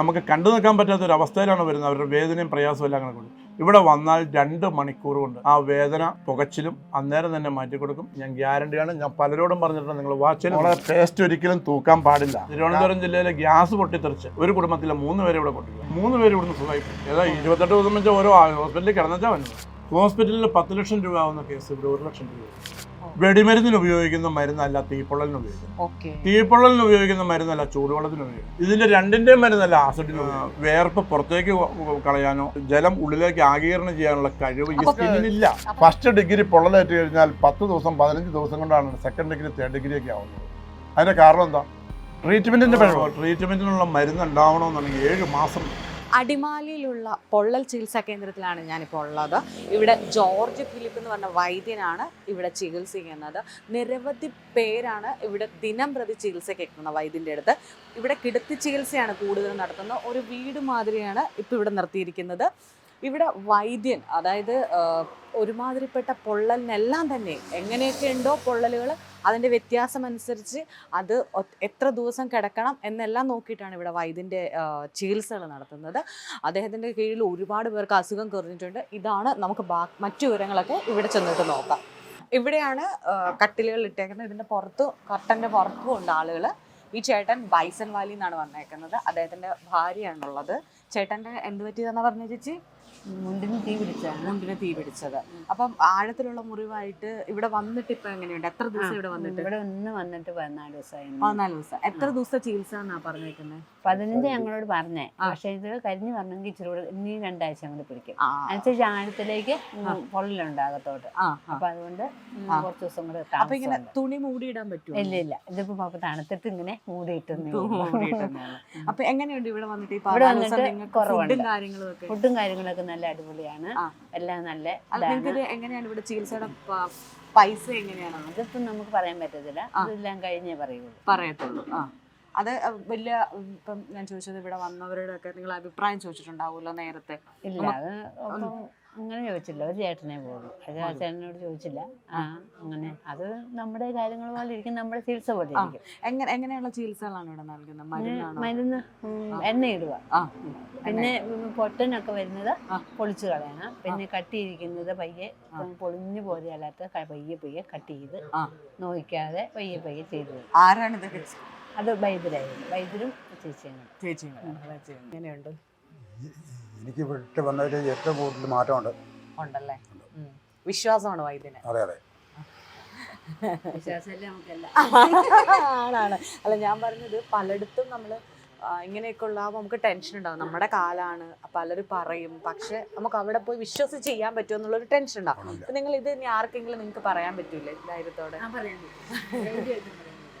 നമുക്ക് കണ്ടു നിൽക്കാൻ പറ്റാത്ത ഒരു അവസ്ഥയിലാണ് വരുന്നത്. അവരുടെ വേദനയും പ്രയാസവും എല്ലാം അങ്ങനെ കൊണ്ട്. ഇവിടെ വന്നാൽ രണ്ട് മണിക്കൂർ കൊണ്ട് ആ വേദന പുകച്ചിലും അന്നേരം തന്നെ മാറ്റി കൊടുക്കും. ഞാൻ ഗ്യാരണ്ടിയാണ് ഞാൻ പലരോടും പറഞ്ഞിട്ടുണ്ട്. നിങ്ങൾ വാച്ചിൽ നമ്മളെ പേസ്റ്റ് ഒരിക്കലും തൂക്കാൻ പാടില്ല. തിരുവനന്തപുരം ജില്ലയിലെ ഗ്യാസ് പൊട്ടിത്തെറിച്ച് ഒരു കുടുംബത്തിലെ മൂന്ന് പേര് ഇവിടെ പൊട്ടിക്കും മൂന്ന് പേര് ഇവിടുന്ന് സുഖമായി. ഏതാ ഇരുപത്തെട്ട് ദിവസം വെച്ചാൽ ഓരോ ഹോസ്പിറ്റലിൽ കിടന്നുവെച്ചാൽ വന്നത്. ഹോസ്പിറ്റലിൽ പത്ത് ലക്ഷം രൂപ ആവുന്ന കേസ് ഇവിടെ ഒരു ലക്ഷം രൂപ. വെടിമരുന്നിന് ഉപയോഗിക്കുന്ന മരുന്നല്ല തീപ്പൊള്ളലിന് ഉപയോഗിക്കുന്നത്. ഓക്കെ. തീപ്പൊള്ളലിന് ഉപയോഗിക്കുന്ന മരുന്നല്ല ചൂടുവെള്ളത്തിന് ഉപയോഗിക്കും ഇതിന്റെ രണ്ടിന്റെയും മരുന്നല്ല ആസിഡിന്. വേർപ്പ് പുറത്തേക്ക് കളയാനോ ജലം ഉള്ളിലേക്ക് ആഗീരണം ചെയ്യാനുള്ള കഴിവ് ഈ സ്കിന്നിനില്ല. ഫസ്റ്റ് ഡിഗ്രി പൊള്ളലേറ്റ് കഴിഞ്ഞാൽ പത്ത് ദിവസം പതിനഞ്ച് ദിവസം കൊണ്ടാണ് സെക്കൻഡ് ഡിഗ്രി തേർഡ് ഡിഗ്രി ഒക്കെ ആവുന്നത്. അതിന്റെ കാരണം എന്താ? ട്രീറ്റ്മെന്റിന്റെ ട്രീറ്റ്മെന്റിനുള്ള മരുന്ന് ഉണ്ടാവണമെന്നുണ്ടെങ്കിൽ ഏഴ് മാസം അടിമാലിയിലുള്ള പൊള്ളൽ ചികിത്സാ കേന്ദ്രത്തിലാണ് ഞാനിപ്പോൾ ഉള്ളത്. ഇവിടെ ജോർജ് ഫിലിപ്പ് എന്ന് പറഞ്ഞ വൈദ്യനാണ് ഇവിടെ ചികിത്സിക്കുന്നത്. നിരവധി പേരാണ് ഇവിടെ ദിനം പ്രതി ചികിത്സയ്ക്ക് എത്തുന്ന വൈദ്യന്റെ അടുത്ത്. ഇവിടെ കിടത്തി ചികിത്സയാണ് കൂടുതൽ നടത്തുന്നത്. ഒരു വീട് മാതിരിയാണ് ഇപ്പോൾ ഇവിടെ നിർത്തിയിരിക്കുന്നത്. ഇവിടെ വൈദ്യൻ അതായത് ഒരുമാതിരിപ്പെട്ട പൊള്ളലിനെല്ലാം തന്നെ എങ്ങനെയൊക്കെ ഉണ്ടോ പൊള്ളലുകൾ അതിന്റെ വ്യത്യാസം അനുസരിച്ച് അത് എത്ര ദിവസം കിടക്കണം എന്നെല്ലാം നോക്കിയിട്ടാണ് ഇവിടെ വൈദ്യന്റെ ചികിത്സകൾ നടത്തുന്നത്. അദ്ദേഹത്തിന്റെ കീഴിൽ ഒരുപാട് പേർക്ക് അസുഖം കുറഞ്ഞിട്ടുണ്ട്. ഇതാണ് നമുക്ക് മറ്റു വിവരങ്ങളൊക്കെ ഇവിടെ ചെന്നിട്ട് നോക്കാം. ഇവിടെയാണ് കട്ടിലുകൾ ഇട്ടേക്കുന്നത്. ഇതിന്റെ പുറത്ത് കർട്ടന്റെ പുറത്തും ഉണ്ട് ആളുകൾ ഈ ചേട്ടൻ ബൈസൺ വാലി എന്നാണ് വന്നേക്കുന്നത്. അദ്ദേഹത്തിന്റെ ഭാര്യയാണുള്ളത്. ചേട്ടന്റെ എന്ത് പറ്റിയതെന്നാണ് പറഞ്ഞ ചേച്ചി? മുണ്ടിന് തീ പിടിച്ചാണ് മുണ്ടിന് തീ പിടിച്ചത്. അപ്പം ആഴത്തിലുള്ള മുറിവായിട്ട് ഇവിടെ വന്നിട്ട് ഇപ്പൊ എങ്ങനെയുണ്ട്? എത്ര ദിവസം ഇവിടെ വന്നിട്ട്? ഇവിടെ ഒന്ന് വന്നിട്ട് പതിനാല് ദിവസമായി പതിനാല് ദിവസം. എത്ര ദിവസത്തെ ചികിത്സ എന്നാ പറഞ്ഞേക്കുന്നത് പതിനഞ്ച് ഞങ്ങളോട് പറഞ്ഞേ. പക്ഷെ ഇത് കരിഞ്ഞു പറഞ്ഞെങ്കിൽ ഇച്ചിരി കൂടെ ഇനി രണ്ടാഴ്ച അങ്ങോട്ട് പിടിക്കും. അതിനനുസരിച്ച് അനുസരിച്ച് ആഴത്തിലേക്ക് പൊള്ളലുണ്ട് അകത്തോട്ട്. അപ്പൊ അതുകൊണ്ട് കുറച്ച് ദിവസം കൂടെ അപ്പൊ ഇങ്ങനെ. തുണി മൂടിയിടാൻ പറ്റും ഇല്ല ഇല്ല. ഇതിപ്പോ പാപ്പ തണുത്തിട്ട് ഇങ്ങനെ മൂടിയിട്ട്. അപ്പൊ എങ്ങനെയുണ്ട് ഇവിടെ വന്നിട്ട് ഇവിടെ ദിവസം വന്നിട്ട് കുറവുണ്ട്. ഫുഡും കാര്യങ്ങളും ഫുഡും കാര്യങ്ങളൊക്കെ നല്ല അടിപൊളിയാണ്. ആ. എല്ലാം നല്ല എങ്ങനെയാണ് ഇവിടെ ചികിത്സയുടെ പൈസ എങ്ങനെയാണ്? അതിപ്പോ നമുക്ക് പറയാൻ പറ്റത്തില്ല. അതെല്ലാം കഴിഞ്ഞേ പറയുള്ളൂ. പറയത്തുള്ളൂ. അത് വലിയ ഇപ്പം ഞാൻ ചോദിച്ചത് ഇവിടെ വന്നവരുടെ ഒക്കെ നിങ്ങൾ അഭിപ്രായം ചോദിച്ചിട്ടുണ്ടാവുമല്ലോ നേരത്തെ? ഇല്ല അത് അങ്ങനെ ചോദിച്ചില്ല ഒരു ചേട്ടനെ പോകുള്ളൂ അത് ആ ചേട്ടനോട് ചോദിച്ചില്ല. ആ. അങ്ങനെ. അത് നമ്മുടെ കാര്യങ്ങൾ പോലെ ഇരിക്കും. നമ്മുടെ ചികിത്സ പോലെ ഇരിക്കും. എങ്ങനെ എങ്ങനെയുള്ള ചികിത്സകളാണ് ഇവിടെ നൽകുന്നത്? മരുന്ന് എണ്ണ ഇടുക പിന്നെ പൊട്ടനൊക്കെ വരുന്നത്. പൊളിച്ചു കളയണം. പിന്നെ കട്ടിയിരിക്കുന്നത് പയ്യെ പൊളിഞ്ഞു പോലെയല്ലാത്ത പയ്യെ പയ്യെ കട്ട് ചെയ്ത്. നോക്കാതെ പയ്യെ പയ്യെ ചെയ്തു. ആരാണ് ഇതൊക്കെ അത് വൈദ്യരായിരുന്നു വൈദ്യരും ചേച്ചിയാണ് ചേച്ചി എങ്ങനെയുണ്ട്? എനിക്ക് വിട്ട് വന്നതിൽ ഏറ്റവും കൂടുതൽ മാറ്റമുണ്ട്. ഉണ്ടല്ലേ? വിശ്വാസമാണ് വൈദ്യന്. അതെ അതെ. ആണാണ്. അല്ല ഞാൻ പറഞ്ഞത് പലയിടത്തും നമ്മൾ ഇങ്ങനെയൊക്കെ ഉള്ളാകുമ്പോൾ നമുക്ക് ടെൻഷൻ ഉണ്ടാവും. നമ്മുടെ കാലാണ് പലരും പറയും. പക്ഷെ നമുക്ക് അവിടെ പോയി വിശ്വസിച്ച് ചെയ്യാൻ പറ്റുമോ എന്നുള്ളൊരു ടെൻഷൻ ഉണ്ടാവും. അപ്പൊ നിങ്ങൾ ഇത് ഇനി ആർക്കെങ്കിലും നിങ്ങൾക്ക് പറയാൻ പറ്റൂലേ? ധൈര്യത്തോടെ. ഞാൻ പറയാം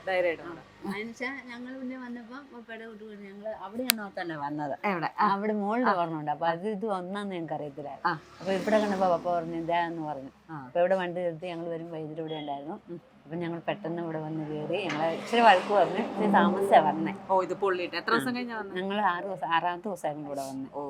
ധൈര്യമായിട്ട് എന്നുവെച്ചാൽ ഞങ്ങൾ പിന്നെ വന്നപ്പോൾ പപ്പയുടെ ഞങ്ങൾ അവിടെയാണ് നോക്കാനാ വന്നത്. എവിടെ? അവിടെ മോളുടെ ഓർമ്മയുണ്ട് അപ്പൊ അത് ഇത് ഒന്നാന്ന് ഞങ്ങൾക്ക് അറിയത്തില്ല. അപ്പൊ ഇവിടെ കണ്ടപ്പോ പപ്പ പറഞ്ഞു ഇതാന്ന് പറഞ്ഞു. ആ. അപ്പൊ ഇവിടെ വണ്ടി നിർത്തി ഞങ്ങൾ വരും വൈദ്യുതി ഇവിടെ ഉണ്ടായിരുന്നു. അപ്പൊ ഞങ്ങൾ പെട്ടെന്ന് ഇവിടെ വന്ന് കയറി ഞങ്ങൾ ഇച്ചിരി വഴക്ക് പറഞ്ഞു. ഇച്ചിരി താമസിച്ചാ വന്നേ. ഓ ഇത് പൊള്ളിട്ട് എത്ര ദിവസം കഴിഞ്ഞാ വന്നത് ഞങ്ങൾ ആറ് ദിവസം ആറാമത്തെ ദിവസമായിരുന്നു ഇവിടെ വന്ന്. ഓ.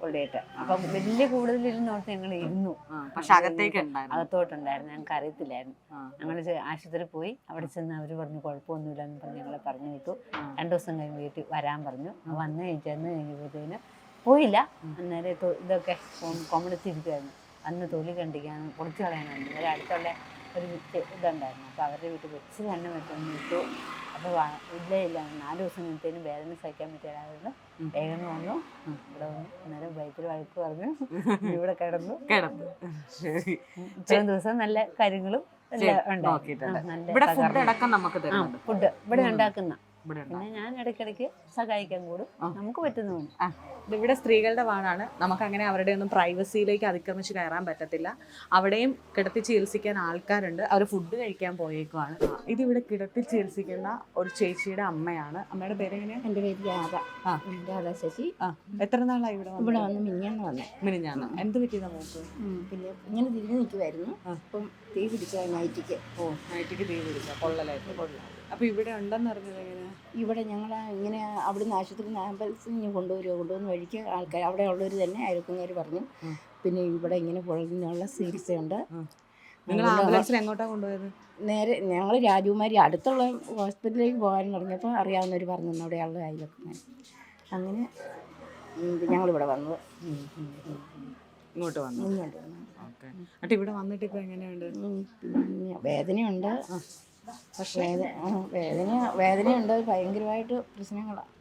പൊള്ളിയിട്ട് അപ്പൊ വലിയ കൂടുതലിരുന്നോട്ട് ഞങ്ങൾ ഇരുന്നു. പക്ഷെ അകത്തേക്ക് അകത്തോട്ടുണ്ടായിരുന്നു. ഞങ്ങൾക്ക് അറിയത്തില്ലായിരുന്നു. ഞങ്ങൾ ആശുപത്രി പോയി. അവിടെ ചെന്ന് അവർ പറഞ്ഞു കുഴപ്പമൊന്നുമില്ല എന്ന് പറഞ്ഞ് ഞങ്ങളെ പറഞ്ഞു വിട്ടു. രണ്ടു ദിവസം കഴിഞ്ഞ് വീട്ടിൽ വരാൻ പറഞ്ഞു. വന്ന് കഴിഞ്ഞ് ചെന്ന് കഴിഞ്ഞപ്പോഴത്തേന് പോയില്ല. അന്നേരം ഇതൊക്കെ ഇതൊക്കെ കൊമണിച്ചിരിക്കുമായിരുന്നു അന്ന് തൊലി കണ്ടിക്കാൻ പൊളിച്ചു കളയാനായിരുന്നു അടുത്തുള്ള ഒരു വിത്ത് ഇതുണ്ടായിരുന്നു. അപ്പോൾ അവരുടെ വീട്ടിൽ വെച്ച് തന്നെ വെച്ചൊന്ന് വിട്ടു അപ്പോൾ ഇല്ല ഇല്ല നാല് ദിവസം കഴിഞ്ഞത്തേനും വേദന സഹിക്കാൻ പറ്റിയായിരുന്നു ഉം. വേഗം വന്നു. ഇവിടെ വന്നു. അന്നേരം ബൈക്കിൽ വഴക്ക് പറഞ്ഞു. ഇവിടെ കിടന്നു. കിടന്നു. ഇത്രയും ദിവസം നല്ല കാര്യങ്ങളും ഇവിടെ ഫുഡ് ഇവിടെ ഉണ്ടാക്കുന്ന പിന്നെ ഞാൻ ഇടയ്ക്കിടയ്ക്ക് സഹായിക്കാൻ കൂടും. നമുക്ക് പറ്റുന്നതാണ് ഇവിടെ സ്ത്രീകളുടെ വാർഡാണ് നമുക്ക് അങ്ങനെ അവരുടെ ഒന്നും പ്രൈവസിയിലേക്ക് അതിക്രമിച്ച് കയറാൻ പറ്റത്തില്ല. അവിടെയും കിടത്തി ചികിത്സിക്കാൻ ആൾക്കാരുണ്ട്. അവർ ഫുഡ് കഴിക്കാൻ പോയേക്കുവാണ്. ഇതിവിടെ കിടത്തി ചികിത്സിക്കുന്ന ഒരു ചേച്ചിയുടെ അമ്മയാണ്. അമ്മയുടെ പേര് എങ്ങനെയാണ് എന്റെ പേര് രാധ. ആ. രാധ ശശി. ആ. എത്ര നാളായി ഇവിടെ ഇവിടെ? വന്ന് മിനിഞ്ഞാന്ന് വന്നേ. മിനിഞ്ഞാന്ന്. എന്ത് പറ്റിയതാ മോക്ക് പിന്നെ ഇങ്ങനെ തിരിഞ്ഞു നിൽക്കുമായിരുന്നു അപ്പം തീ പിടിച്ച നൈറ്റിക്ക്. ഓ നൈറ്റിക്ക് തീ പിടിച്ച പൊള്ളലായിട്ട് അപ്പൊ ഇവിടെ ഉണ്ടെന്ന് അറിഞ്ഞത് എങ്ങനെയാണ് ഇവിടെ ഞങ്ങൾ ഇങ്ങനെ അവിടുന്ന് ആശുപത്രി ആംബുലൻസിൽ ഇങ്ങനെ കൊണ്ടുവരുമോ കൊണ്ടുവന്ന് വഴിക്ക് ആൾക്കാർ അവിടെ ഉള്ളവർ തന്നെ അയൽക്കുന്നവർ പറഞ്ഞു. പിന്നെ ഇവിടെ ഇങ്ങനെ പൊള്ളിനുള്ള ചികിത്സയുണ്ട്. നിങ്ങൾ ആംബുലൻസിൽ എങ്ങോട്ടാ കൊണ്ടുപോയത്? നേരെ ഞങ്ങൾ രാജകുമാരി അടുത്തുള്ള ഹോസ്പിറ്റലിലേക്ക് പോകാൻ തുടങ്ങിയപ്പോൾ അറിയാവുന്നവർ പറഞ്ഞു അവിടെ ഉള്ള അയൽക്കുമാർ അങ്ങനെ ഞങ്ങളിവിടെ വന്നത്. ഇങ്ങോട്ട് വന്നു ഇങ്ങോട്ട് വന്നു ഓക്കെ. എന്നിട്ട് ഇവിടെ വന്നിട്ട് ഇപ്പോൾ എങ്ങനെയുണ്ട്? വേദനയുണ്ട്. ആ, വേദന വേദനയുണ്ട്. ഭയങ്കരമായിട്ട് പ്രശ്നങ്ങളാണ്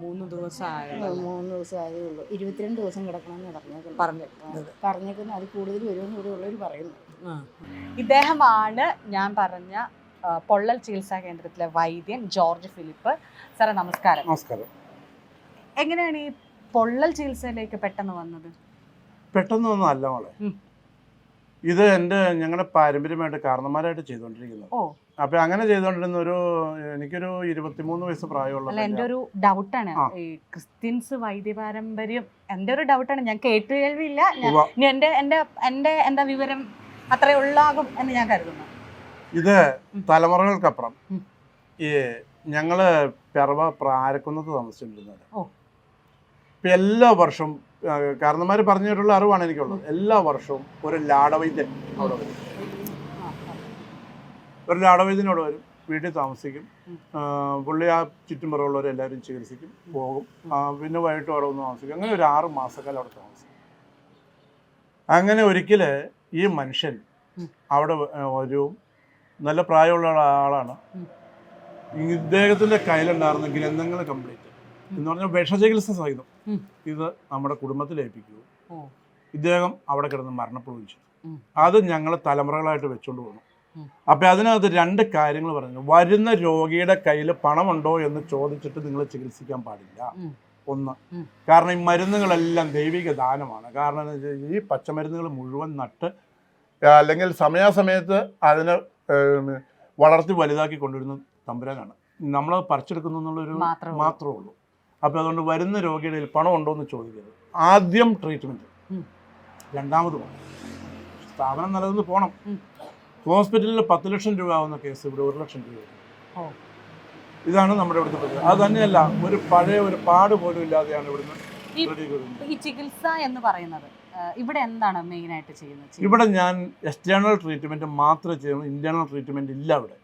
മൂന്ന് ദിവസമായേ? മൂന്ന് ദിവസം ആയതേ ഉള്ളൂ. ഇരുപത്തിരണ്ട് ദിവസം കിടക്കണമെന്ന് പറഞ്ഞേക്കുന്നത്. പറഞ്ഞു പറഞ്ഞേക്കുന്നത് അത് കൂടുതൽ വരുമെന്ന് കൂടെ ഉള്ളവർ പറയുന്നു. ഇദ്ദേഹമാണ് ഞാൻ പറഞ്ഞ പൊള്ളൽ ചികിത്സാ കേന്ദ്രത്തിലെ വൈദ്യൻ ജോർജ് ഫിലിപ്പ്. സാറേ നമസ്കാരം. നമസ്കാരം. എങ്ങനെയാണ് ഈ പൊള്ളൽ ചികിത്സയിലേക്ക് പെട്ടെന്ന് വന്നത്? പെട്ടെന്നൊന്നും അല്ല മോളെ. ഇത് എന്റെ ഞങ്ങളുടെ പാരമ്പര്യമായിട്ട് കാരണന്മാരായിട്ട് ചെയ്തുകൊണ്ടിരിക്കുന്നത് അപ്പൊ അങ്ങനെ ചെയ്തുകൊണ്ടിരുന്ന ഒരു എനിക്കൊരു ഇരുപത്തിമൂന്ന് വയസ്സ് പ്രായമുള്ള എന്റെ. ഒരു ഡൗട്ടാണ്. ഈ ക്രിസ്ത്യൻസ് വൈദ്യ പാരമ്പര്യം എന്റെ ഒരു ഡൗട്ടാണ്. ഞാൻ കേട്ട് കേൾവിയില്ല. എന്റെ എന്റെ ഇനി എന്റെ എന്റെ എന്റെ എന്താ വിവരം അത്രേ ഉള്ളാകും എന്ന് ഞാൻ കരുതുന്നു. ഇത്. തലമുറകൾക്കപ്പുറം ഈ ഞങ്ങൾ പിറവ പ്രാരക്കുന്നത്ത് താമസിച്ചിരുന്നത് എല്ലാ വർഷവും കാരണന്മാർ പറഞ്ഞിട്ടുള്ള അറിവാണ് എനിക്കുള്ളത്. എല്ലാ വർഷവും ഒരു ലാടവൈദ്യൻ അവിടെ വരും. ഒരു ലാടവൈദ്യൻ അവിടെ വരും. വീട്ടിൽ താമസിക്കും. പുള്ളി ആ ചുറ്റുമുറവുള്ളവരെല്ലാവരും ചികിത്സിക്കും പോകും. പിന്നെ വൈകിട്ട് അവിടെ ഒന്ന് താമസിക്കും. അങ്ങനെ ഒരു ആറ് മാസക്കാലം അവിടെ താമസിക്കും. അങ്ങനെ ഒരിക്കൽ ഈ മനുഷ്യൻ അവിടെ ഒരു നല്ല പ്രായമുള്ള ആളാണ്. ഇദ്ദേഹത്തിന്റെ കയ്യിലുണ്ടായിരുന്ന ഗ്രന്ഥങ്ങൾ കംപ്ലീറ്റ് എന്ന് പറഞ്ഞാൽ വിഷചികിത്സ സഹിതം. ഇത് നമ്മുടെ കുടുംബത്തിൽ ഏൽപ്പിക്കൂ. ഇദ്ദേഹം അവിടെ കിടന്ന് മരണപ്പെടുകയും ചെയ്തു. അത് ഞങ്ങൾ തലമുറകളായിട്ട് വെച്ചുകൊണ്ട് പോകുന്നു അപ്പം അതിനകത്ത് രണ്ട് കാര്യങ്ങൾ പറഞ്ഞു. വരുന്ന രോഗിയുടെ കയ്യിൽ പണമുണ്ടോ എന്ന് ചോദിച്ചിട്ട് നിങ്ങൾ ചികിത്സിക്കാൻ പാടില്ല. ഒന്ന്. കാരണം ഈ മരുന്നുകളെല്ലാം ദൈവിക ദാനമാണ്. കാരണം എന്ന് വെച്ചാൽ ഈ പച്ചമരുന്നുകൾ മുഴുവൻ നട്ട് അല്ലെങ്കിൽ സമയാസമയത്ത് അതിനെ വളർത്തി വലുതാക്കി കൊണ്ടുവരുന്ന തമ്പുരാനാണ്. നമ്മൾ പറിച്ചെടുക്കുന്നു എന്നുള്ളൊരു മാത്രമേ ഉള്ളൂ. അപ്പോൾ അതുകൊണ്ട് വരുന്ന രോഗിയുടെ പണം ഉണ്ടോ എന്ന് ചോദിക്കരുത്. ആദ്യം ട്രീറ്റ്മെന്റ്. രണ്ടാമത് പോകണം സ്ഥാപനം നിലനിന്ന് പോകണം ഹോസ്പിറ്റലിൽ പത്ത് ലക്ഷം രൂപ ആവുന്ന കേസ് ഇവിടെ ഒരു ലക്ഷം രൂപ. ഇതാണ് നമ്മുടെ ഇവിടുത്തെ പ്രതി അത് തന്നെയല്ല ഒരു പഴയ ഒരു പാട് പോലും ഇല്ലാതെയാണ് ഇവിടുന്ന് ഈ- ചികിത്സ എന്ന് പറയുന്നത് ഇവിടെ എന്താണ് മെയിൻ ആയിട്ട് ചെയ്യുന്നത്? ഇവിടെ ഞാൻ എക്സ്റ്റേണൽ ട്രീറ്റ്മെന്റ് മാത്രമേ ചെയ്യുന്നു ഇന്റേണൽ ട്രീറ്റ്മെന്റ് ഇല്ല ഇവിടെ.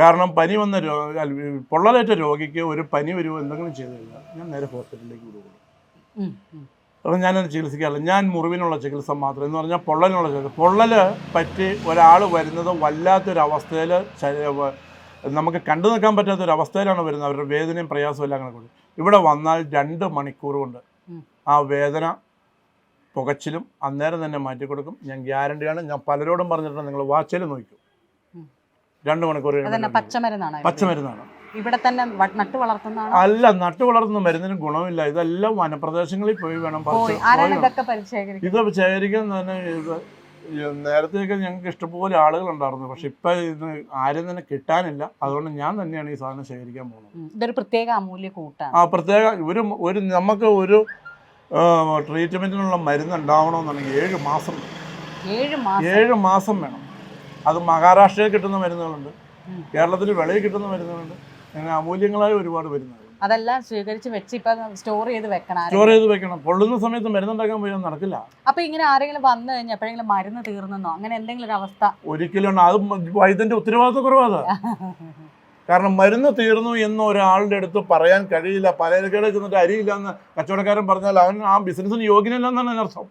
കാരണം പനി വന്ന രോഗ പൊള്ളലേറ്റ രോഗിക്ക് ഒരു പനി വരുമോ എന്തെങ്കിലും ചെയ്തു കഴിഞ്ഞാൽ ഞാൻ നേരെ ഹോസ്പിറ്റലിലേക്ക് വിടുകയുള്ളൂ. അപ്പോൾ ഞാനത് ചികിത്സിക്കാറില്ല. ഞാൻ മുറിവിനുള്ള ചികിത്സ മാത്രം എന്ന് പറഞ്ഞാൽ പൊള്ളലിനുള്ള ചികിത്സ. പൊള്ളൽ പറ്റി ഒരാൾ വരുന്നത് വല്ലാത്തൊരവസ്ഥയിൽ നമുക്ക് കണ്ടു നിൽക്കാൻ പറ്റാത്ത ഒരു അവസ്ഥയിലാണ് വരുന്നത്. അവരുടെ വേദനയും പ്രയാസവും എല്ലാം കൂടെ കൂടി. ഇവിടെ വന്നാൽ രണ്ട് മണിക്കൂർ കൊണ്ട് ആ വേദന പുകച്ചിലും അന്നേരം തന്നെ മാറ്റി കൊടുക്കും ഞാൻ ഗ്യാരണ്ടിയാണ്. ഞാൻ പലരോടും പറഞ്ഞിട്ടുണ്ട്. നിങ്ങൾ വാച്ചിൽ നോക്കൂ. രണ്ട് മണിക്കൂർ. പച്ചമരുന്നാണ് പച്ചമരുന്നാണ്. ഇവിടെ തന്നെ നട്ട് വളർത്തുന്നതാണ്? അല്ല നട്ടു വളർത്തുന്ന മരുന്നിന് ഗുണമില്ല. ഇതെല്ലാം വനപ്രദേശങ്ങളിൽ പോയി വേണം ഇത് ശേഖരിക്കാൻ തന്നെ ഇത് നേരത്തെയൊക്കെ ഞങ്ങൾക്ക് ഇഷ്ടംപോലെ ആളുകൾ ഉണ്ടായിരുന്നു. പക്ഷെ ഇപ്പൊ ഇത് ആരും തന്നെ കിട്ടാനില്ല. അതുകൊണ്ട് ഞാൻ തന്നെയാണ് ഈ സാധനം ശേഖരിക്കാൻ പോകുന്നത്. ഇതൊരു പ്രത്യേക അമൂല്യ കൂട്ടാണ്. ആ പ്രത്യേക ഒരു ഒരു നമുക്ക് ഒരു ട്രീറ്റ്മെന്റിനുള്ള മരുന്ന് ഉണ്ടാവണമെന്നുണ്ടെങ്കിൽ ഏഴ് മാസം. ഏഴ് മാസം വേണം. അത് മഹാരാഷ്ട്രയിൽ കിട്ടുന്ന മരുന്നുകളുണ്ട്. കേരളത്തിൽ വെളിയിൽ കിട്ടുന്ന മരുന്നുകളുണ്ട്. അങ്ങനെ അമൂല്യങ്ങളായ ഒരുപാട് മരുന്നുകൾ. അതെല്ലാം സ്വീകരിച്ച് വെച്ച് ഇപ്പൊ സ്റ്റോർ ചെയ്ത് വെക്കണം സ്റ്റോർ ചെയ്ത് വെക്കണം. പൊള്ളുന്ന സമയത്ത് മരുന്നുണ്ടാക്കാൻ പോയാൽ നടക്കില്ല. അപ്പൊ ഇങ്ങനെ ആരെങ്കിലും വന്നു കഴിഞ്ഞാൽ എപ്പോഴെങ്കിലും മരുന്ന് തീർന്നെന്നോ? അങ്ങനെ എന്തെങ്കിലും ഒരു അവസ്ഥ? ഒരിക്കലും അത് വൈദ്യന്റെ ഉത്തരവാദിത്വ കുറവാണ് കാരണം മരുന്ന് തീർന്നു എന്ന് ഒരാളുടെ അടുത്ത് പറയാൻ കഴിയില്ല. പലചരക്കടെ ചെന്നിട്ട് അരിയില്ല എന്ന് കച്ചവടക്കാരൻ പറഞ്ഞാൽ അവൻ ആ ബിസിനസ്സിന് യോഗ്യനല്ലെന്നാണ് അതിനർത്ഥം.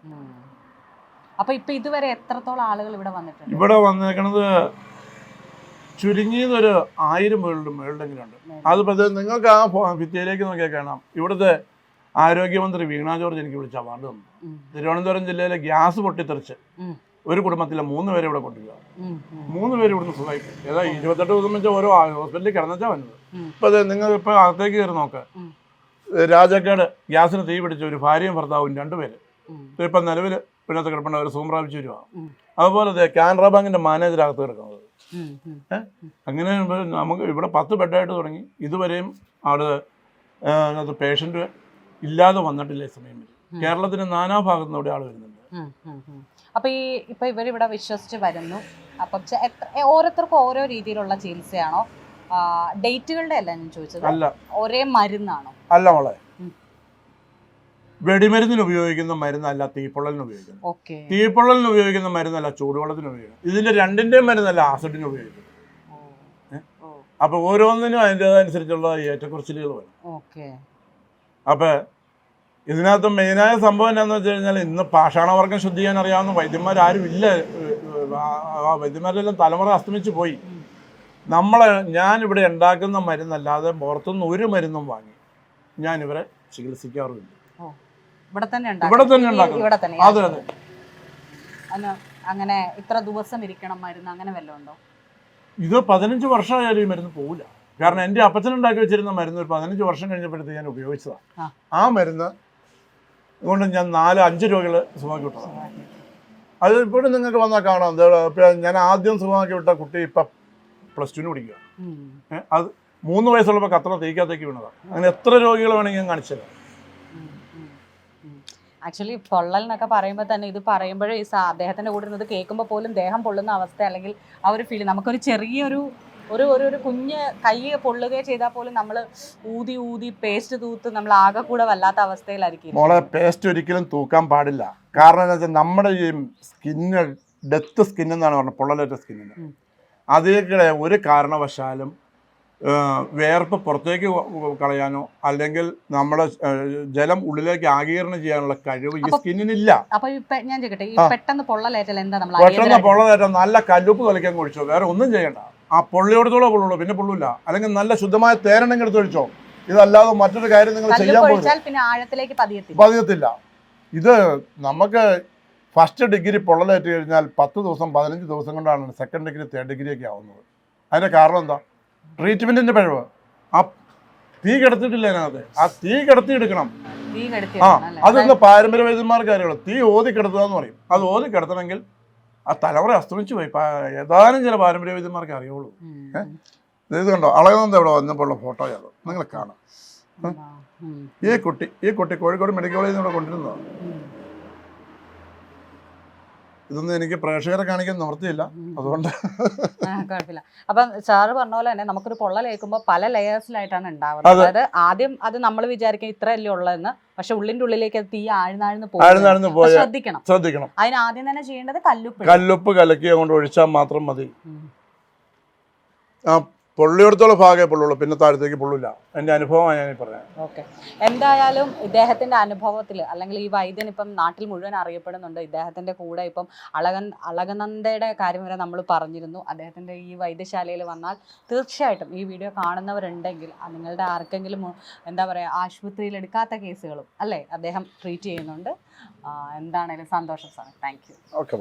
ഉം. അപ്പൊ ഇപ്പൊ ഇതുവരെ എത്രത്തോളം ആളുകൾ ഇവിടെ വന്നിട്ടുണ്ട് ഇവിടെ വന്നേക്കണത് ചുരുങ്ങിയത് ഒരു ആയിരം പേരുടെ മേളിലെങ്കിലും ഉണ്ട് അത് പക്ഷേ നിങ്ങൾക്ക് ആ ഭിത്തിയിലേക്ക് നോക്കിയാൽ കാണാം ഇവിടുത്തെ ആരോഗ്യമന്ത്രി വീണ ജോർജ് എനിക്ക് വിളിച്ച അവാർഡ് തന്നു തിരുവനന്തപുരം ജില്ലയിലെ ഗ്യാസ് പൊട്ടിത്തെറിച്ച്. ഒരു കുടുംബത്തിലെ മൂന്ന് പേരെ ഇവിടെ കൊണ്ടുവരിക മൂന്ന് പേര് ഇവിടുന്ന് സുഖമായി പോയി. ഏതാ ഇരുപത്തെട്ട് ദിവസം വെച്ചാൽ ഓരോ ഹോസ്പിറ്റലിൽ കിടന്നച്ചാ വന്നത്. ഇപ്പൊ അതെ നിങ്ങൾ ഇപ്പൊ അകത്തേക്ക് കയറി നോക്ക്. രാജാക്കാട് ഗ്യാസിന് തീ പിടിച്ച ഒരു ഭാര്യയും ഭർത്താവും രണ്ടുപേര്. ഇപ്പൊ നിലവിൽ പിന്നത്തെ കിടപ്പുണ്ട് അവർ സുഖം പ്രാപിച്ചു വരുവാ അതുപോലെ കാനറ ബാങ്കിന്റെ മാനേജർ അകത്ത് കിടക്കുന്നത്. അങ്ങനെ നമുക്ക് ഇവിടെ പത്ത് ബെഡായിട്ട് തുടങ്ങി. ഇതുവരെയും ആൾ അത് പേഷ്യന്റ് ഇല്ലാതെ വന്നിട്ടില്ല ഈ സമയം വരെ. നാനാ കേരളത്തിന്റെ നാനാ നിന്ന് ഇവിടെ ആൾ വരുന്നുണ്ട്. അപ്പൊ ഈ ഇപ്പൊ ഇവരിവിടെ വിശ്വസിച്ച് വരുന്നു. അപ്പം ഓരോരുത്തർക്കും ഓരോ രീതിയിലുള്ള ചികിത്സയാണോ? ഡേറ്റുകളുടെ അല്ല ഞാൻ ചോദിച്ചത്. അല്ല. ഒരേ മരുന്നാണോ? അല്ല മോളെ. വെടിമരുന്നിന് ഉപയോഗിക്കുന്ന മരുന്നല്ല തീപ്പൊള്ളലിന് ഉപയോഗിക്കുന്നത്. തീപ്പൊള്ളലിന് ഉപയോഗിക്കുന്ന മരുന്നല്ല ചൂടുവെള്ളത്തിന് ഉപയോഗിക്കുന്നത്. ഇതിന്റെ രണ്ടിന്റെയും മരുന്നല്ല ആസിഡിന് ഉപയോഗിക്കുന്നത്. അപ്പൊ ഓരോന്നിനും അതിന്റെതനുസരിച്ചുള്ള ഏറ്റക്കുറച്ചിലുകൾ വരും അപ്പൊ ഇതിനകത്ത് മെയിനായ സംഭവം എന്താണെന്ന് വെച്ച് കഴിഞ്ഞാൽ ഇന്ന് പാഷാണവർഗം ശുദ്ധി ചെയ്യാൻ അറിയാവുന്ന വൈദ്യന്മാരാരും ഇല്ല. വൈദ്യന്മാരെല്ലാം തലമുറ അസ്തമിച്ചു പോയി. നമ്മളെ ഞാനിവിടെ ഉണ്ടാക്കുന്ന മരുന്നല്ലാതെ പുറത്തുനിന്ന് ഒരു മരുന്നും വാങ്ങി. ഞാനിവരെ ചികിത്സിക്കാറുമില്ല. ഇവിടെ തന്നെ ഇവിടെ തന്നെ ഇവിടെ തന്നെ അതെ അതെ. അന്ന് അങ്ങനെ ഇത്ര ദിവസം ഇരിക്കണം മരുന്ന് അങ്ങനെ വല്ലതും ഉണ്ടോ? ഇത് പതിനഞ്ച് വർഷമായാലും ഈ മരുന്ന് പോവില്ല. കാരണം എന്റെ അപ്പച്ചൻ ഉണ്ടാക്കി വെച്ചിരുന്ന മരുന്ന് ഒരു പതിനഞ്ച് വർഷം കഴിഞ്ഞപ്പോഴത്തേക്ക് ഞാൻ ഉപയോഗിച്ചതാണ് ആ. മരുന്ന് കൊണ്ട് ഞാൻ നാല് അഞ്ച് രോഗികൾ സുഖമാക്കി വിട്ടതാണ് അത് ഇപ്പോഴും നിങ്ങൾക്ക് വന്നാൽ കാണാം. ഞാൻ ആദ്യം സുഖമാക്കി വിട്ട കുട്ടി ഇപ്പം പ്ലസ് ടുവിന് പഠിക്കുക അത് മൂന്ന് വയസ്സുള്ളപ്പോൾ കത്ര തേക്കാത്തേക്ക് വീണതാണ് അങ്ങനെ എത്ര രോഗികൾ വേണമെങ്കിൽ ഞാൻ ആക്ച്വലി പൊള്ളൽ എന്നൊക്കെ പറയുമ്പോൾ തന്നെ ഇത് പറയുമ്പോഴേ ഈ അദ്ദേഹത്തിന്റെ കൂടെ ഇരുന്നത് കേൾക്കുമ്പോൾ പോലും ദേഹം പൊള്ളുന്ന അവസ്ഥ അല്ലെങ്കിൽ ആ ഒരു ഫീൽ നമുക്കൊരു ചെറിയൊരു ഒരു ഒരു ഒരു കുഞ്ഞ് കൈ പൊള്ളുകയോ ചെയ്താൽ പോലും നമ്മൾ ഊതി ഊതി പേസ്റ്റ് തൂത്ത് നമ്മൾ ആകെ കൂടെ വല്ലാത്ത അവസ്ഥയിലായിരിക്കും. മോളെ പേസ്റ്റ് ഒരിക്കലും തൂക്കാൻ പാടില്ല. കാരണം എന്താ വെച്ചാൽ നമ്മുടെ ഈ സ്കിന്ന് ഡെത്ത് സ്കിൻ എന്നാണ് പറഞ്ഞത് പൊള്ളലേറ്റ സ്കിന്നിന് അതേക്കിടെ ഒരു കാരണവശാലും വേർപ്പ് പുറത്തേക്ക് കളയാനോ അല്ലെങ്കിൽ നമ്മുടെ ജലം ഉള്ളിലേക്ക് ആഗീരണം ചെയ്യാനുള്ള കഴിവ് ഈ സ്കിന്നിനില്ല. പെട്ടെന്ന് പൊള്ളലേറ്റാൽ നല്ല കല്ലുപ്പ് കളിക്കാൻ കുഴിച്ചോ വേറെ ഒന്നും ചെയ്യണ്ട. ആ പൊള്ളിയോടത്തോളം പൊള്ളുള്ളൂ പിന്നെ പൊള്ളൂല അല്ലെങ്കിൽ നല്ല ശുദ്ധമായ തേരണെങ്കിൽ എടുത്ത് ഒഴിച്ചോ ഇതല്ലാതെ മറ്റൊരു കാര്യം നിങ്ങൾ ചെയ്യാൻ പതിയത്തില്ല. ഇത് നമുക്ക് ഫസ്റ്റ് ഡിഗ്രി പൊള്ളലേറ്റ് കഴിഞ്ഞാൽ പത്ത് ദിവസം പതിനഞ്ച് ദിവസം കൊണ്ടാണ് സെക്കൻഡ് ഡിഗ്രി തേർഡ് ഡിഗ്രി ഒക്കെ ആവുന്നത്. അതിന്റെ കാരണം എന്താ? ട്രീറ്റ്മെന്റിന്റെ പിഴവ്. ആ തീ കിടത്തിയിട്ടില്ല അതിനകത്ത്. ആ തീ കിടത്തി എടുക്കണം ആ? അതൊന്ന് പാരമ്പര്യ വൈദ്യന്മാർക്ക് കാര്യമുള്ളൂ. തീ ഓതി കിടത്തുക എന്ന് പറയും. അത് ഓതി കിടത്തണമെങ്കിൽ ആ തലമുറ അസ്തമിച്ചു പോയി. ഏതാനും ചില പാരമ്പര്യ വൈദ്യന്മാർക്ക് അറിയുള്ളൂ. ഇത് കണ്ടോ? അളകനന്ദ ഇവിടെ വന്നപ്പോഴുള്ള ഫോട്ടോ അത്. നിങ്ങൾ കാണാം. ഈ കുട്ടി ഈ കുട്ടി കോഴിക്കോട് മെഡിക്കൽ കോളേജിൽ നിന്ന് ഇവിടെ കൊണ്ടിരുന്നതാണ്. ഇതൊന്നും എനിക്ക് പ്രേക്ഷകരെ കാണിക്കാൻ നിവർത്തിയില്ല അതുകൊണ്ട് കുഴപ്പമില്ല. അപ്പം സാറ് പറഞ്ഞ പോലെ തന്നെ നമുക്കൊരു പൊള്ളലേൽക്കുമ്പോൾ പല ലെയേഴ്സിലായിട്ടാണ് ഉണ്ടാവുന്നത്. അതായത് ആദ്യം അത് നമ്മൾ വിചാരിക്കും ഇത്രയല്ലേ ഉള്ളതെന്ന് പക്ഷെ ഉള്ളിന്റെ ഉള്ളിലേക്ക് അത് തീ ആഴ്ന്നാഴ്ന്ന് പോകും ശ്രദ്ധിക്കണം. ശ്രദ്ധിക്കണം. അതിന് ആദ്യം തന്നെ ചെയ്യേണ്ടത് കല്ലുപ്പ് കല്ലുപ്പ് കലക്കിയ കൊണ്ട് ഒഴിച്ചാൽ മാത്രം മതി. ആ പൊള്ളിയെടുത്തോളം ഭാഗമേ പൊള്ളുള്ളൂ. പിന്നെ താഴത്തേക്ക് പൊള്ളില്ല. എന്റെ അനുഭവമാണ് ഞാൻ പറയാം ഓക്കെ. എന്തായാലും ഇദ്ദേഹത്തിന്റെ അനുഭവത്തിൽ അല്ലെങ്കിൽ ഈ വൈദ്യൻ ഇപ്പം നാട്ടിൽ മുഴുവൻ അറിയപ്പെടുന്നുണ്ട്. ഇദ്ദേഹത്തിന്റെ കൂടെ ഇപ്പം അളകൻ അളകനന്ദയുടെ കാര്യം വരെ നമ്മൾ പറഞ്ഞിരുന്നു. അദ്ദേഹത്തിന്റെ ഈ വൈദ്യശാലയിൽ വന്നാൽ തീർച്ചയായിട്ടും ഈ വീഡിയോ കാണുന്നവരുണ്ടെങ്കിൽ നിങ്ങളുടെ ആർക്കെങ്കിലും എന്താ പറയുക ആശുപത്രിയിൽ എടുക്കാത്ത കേസുകളും അല്ലേ അദ്ദേഹം ട്രീറ്റ് ചെയ്യുന്നുണ്ട്. എന്താണേലും സന്തോഷം സാർ താങ്ക് യു ഓക്കെ